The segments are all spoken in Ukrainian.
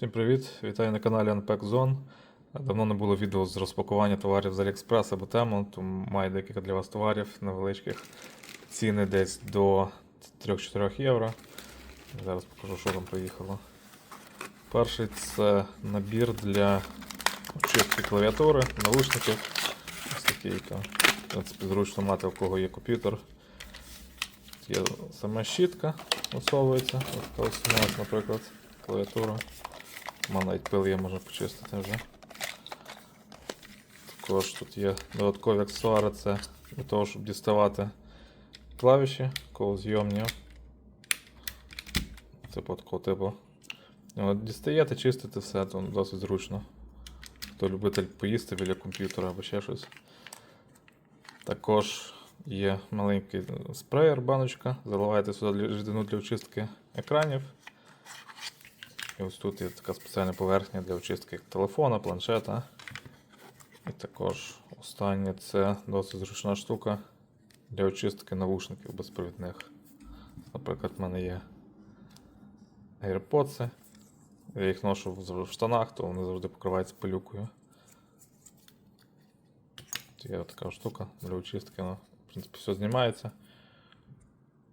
Всім привіт! Вітаю на каналі Unpack Zone. Давно не було відео з розпакування товарів з AliExpress або тему, тому маю декілька для вас товарів невеличких. Ціни десь до 3-4 євро. Зараз покажу, що там поїхало. Перший це набір для очистки клавіатури, наушників. Ось такий, в принципі, зручно мати, у кого є комп'ютер. Є сама щітка, висовується. Ось ось наприклад, клавіатура. Мене навіть є, можна почистити вже. Також тут є додаткові аксесуари, це для того, щоб діставати клавіші, зйомні. Типу такого типу. От дістаєте, чистите все, то досить зручно. Хто любитель поїсти біля комп'ютера або ще щось. Також є маленький спреєр, баночка. Заливаєте сюди рідину для очистки екранів. І ось тут є така спеціальна поверхня для очистки телефона, планшета. І також останнє це досить зручна штука для очистки навушників безпровідних. Наприклад, в мене є AirPods. Я їх ношу в штанах, то вони завжди покриваються пилюкою. Тут є така штука для очистки. Ну, в принципі, все знімається.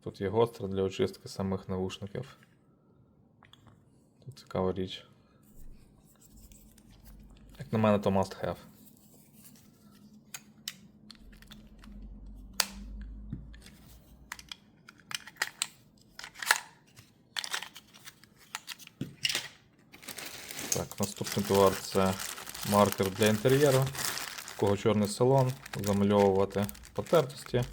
Тут є гостра для очистки самих навушників. Цікава річ. Як на мене, то must have. Так, наступний товар це маркер для інтер'єру. У кого чорний салон, замальовувати потертості.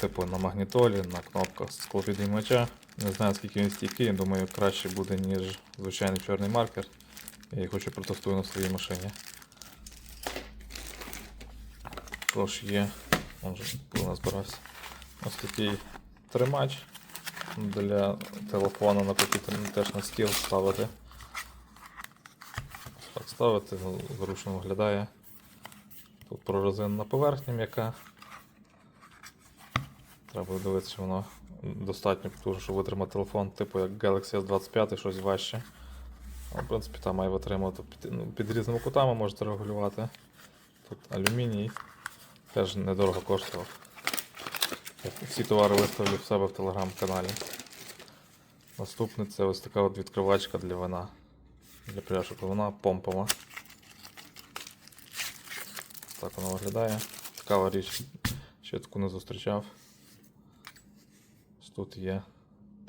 Типу на магнітолі, на кнопках склопідіймача. Не знаю скільки він стійкий, думаю, краще буде, ніж звичайний чорний маркер. Я їх хочу протестую на своїй машині. Також є, он же назбирався. Ось такий тримач для телефону, наприклад, теж на стіл ставити. Так ставити, ну, зручно виглядає. Тут прорезинена поверхня м'яка. Треба дивитися, воно достатньо потужно, щоб витримати телефон, типу як Galaxy S25, щось важче. В принципі, там має витримувати під, ну, під різними кутами можете регулювати. Тут алюміній. Теж недорого коштував. Всі товари виставлю в себе в телеграм-каналі. Наступне це ось така от відкривачка для вина. Для пляшок вона помпова. Так вона виглядає. Цікава річ. Ще таку не зустрічав. Тут є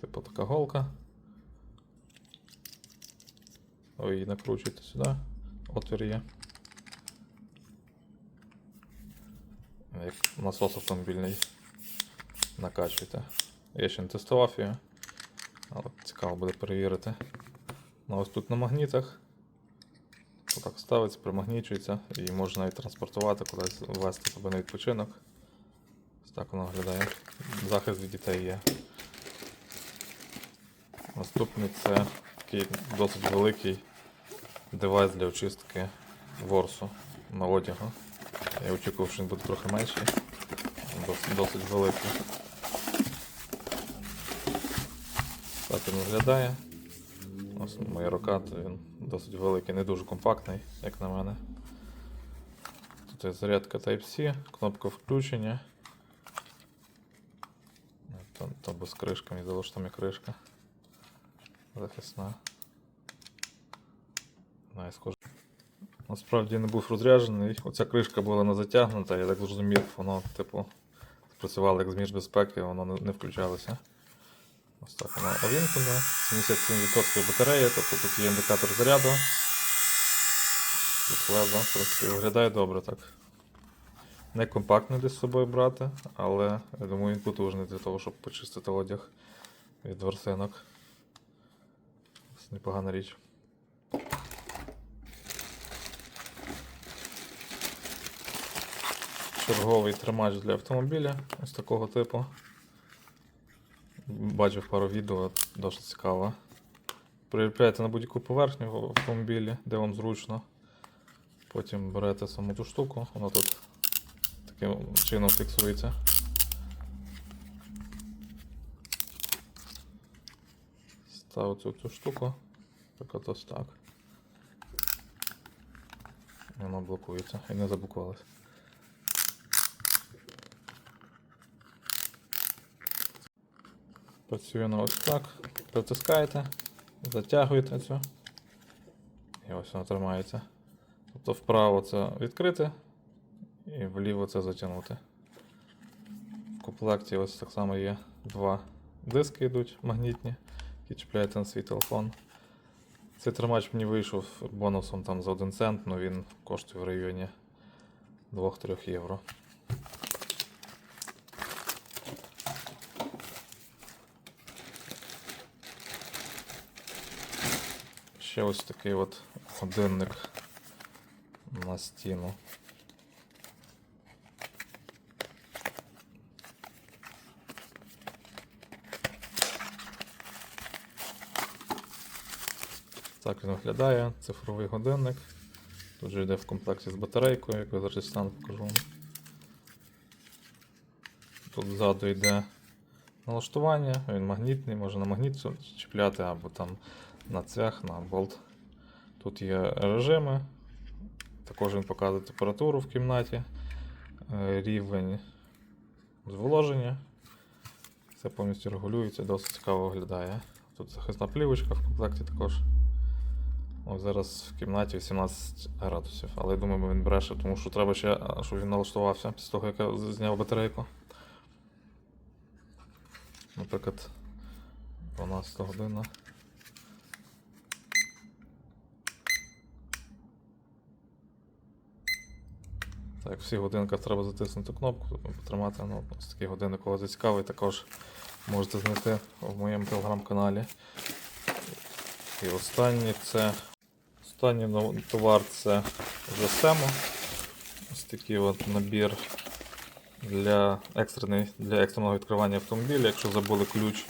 типу така голка. Її накручуєте сюди. Отвір є. Як насос автомобільний. Накачуєте. Я ще не тестував її. Але цікаво буде перевірити. Ну, ось тут на магнітах. Отак ставиться, примагнічується і можна навіть транспортувати, кудись ввести себе на відпочинок. Так воно виглядає. Захист від дітей є. Наступний це такий досить великий девайс для очистки ворсу на одягу. Я очікував, що він буде трохи менший. Досить, досить великий. Так він виглядає. Ось моя рука, то він досить великий, не дуже компактний, як на мене. Тут є зарядка Type-C, кнопка включення. Там без кришки, мені що там є кришка. Захисна. Най, схоже. Насправді не був розряджений. Оця кришка була не затягнута, я так зрозумів, воно, типу, спрацювало як зміж безпеки, воно не, включалося. Ось так воно увімкнене. 77% батареї, тобто тут є індикатор заряду. Тут лезо, в принципі, виглядає добре так. Не компактний десь з собою брати, але я думаю він потужний для того, щоб почистити одяг від ворсинок. Це непогана річ. Черговий тримач для автомобіля ось такого типу. Бачив пару відео, досить цікаво. Приліпляєте на будь-яку поверхню в автомобілі, де вам зручно. Потім берете саму ту штуку, вона тут таким чином фіксується. Ставите цю цю штуку. Так ось так. Воно блокується і не заблокувалось. Працює воно ось так. Притискаєте, затягуєте цю. І ось воно тримається. Тобто вправо це відкрити і вліво це затягнути. В комплекті ось так само є два диски йдуть магнітні, які чіпляєте на свій телефон. Цей тримач мені вийшов бонусом там за 1 цент, але він коштує в районі 2-3 євро. Ще ось такий от годинник на стіну. Так він виглядає, цифровий годинник. Тут же йде в комплекті з батарейкою, яку я зараз дістану покажу. Тут ззаду йде налаштування, він магнітний, може на магніт чіпляти або там на цвях, на болт. Тут є режими. Також він показує температуру в кімнаті, е, рівень зволоження. Все повністю регулюється, досить цікаво виглядає. Тут захисна плівочка в комплекті також. Ось зараз в кімнаті 18 градусів, але я думаю, він бреше, тому що треба ще, щоб він налаштувався після того, як я зняв батарейку. Наприклад, 12 година. Так, всі годинках треба затиснути кнопку, потримати. Ну, ось такий годинник, кого зацікавий, також можете знайти в моєму телеграм-каналі. І останній це останній товар це Semo. Ось такий от набір для, для екстреного відкривання автомобіля. Якщо забули ключ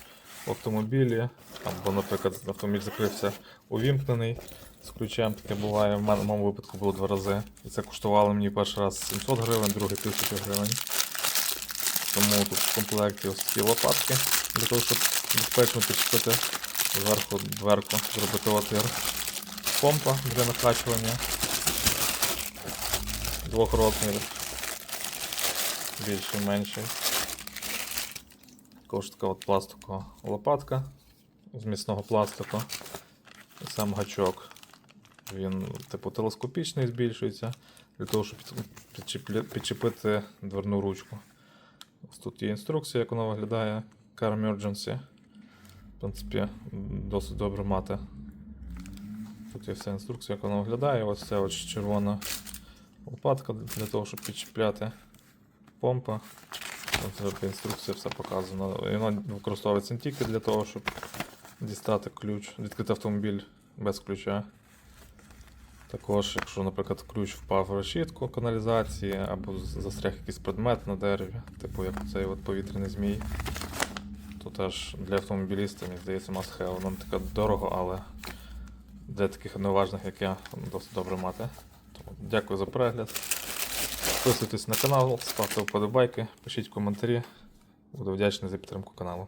в автомобілі, або, наприклад, автомобіль закрився увімкнений з ключем, таке буває. В мене в моєму випадку було два рази. І це коштувало мені перший раз 700 гривень, другий 1000 гривень. Тому тут в комплекті ось такі лопатки для того, щоб безпечно підчепити зверху дверку, зробити отвір. Помпа для накачування двох розмірів. Більший, менший. Також така от пластикова лопатка з міцного пластику. І сам гачок. Він типу телескопічний збільшується для того, щоб підчепити дверну ручку. Ось тут є інструкція, як вона виглядає. Car Emergency. В принципі, досить добре мати. Тут є вся інструкція, як вона виглядає. Ось ця ось червона лопатка для того, щоб підчіпляти помпа. Ось інструкція все показано. І Вона використовується не тільки для того, щоб дістати ключ, відкрити автомобіль без ключа. Також, якщо, наприклад, ключ впав в решітку каналізації або застряг якийсь предмет на дереві, типу як цей от повітряний змій, то теж для автомобіліста, мені здається, must have. Воно не таке дорого, але для таких неуважних, як я, досить добре мати. Тому дякую за перегляд. Підписуйтесь на канал, ставте вподобайки, пишіть коментарі. Буду вдячний за підтримку каналу.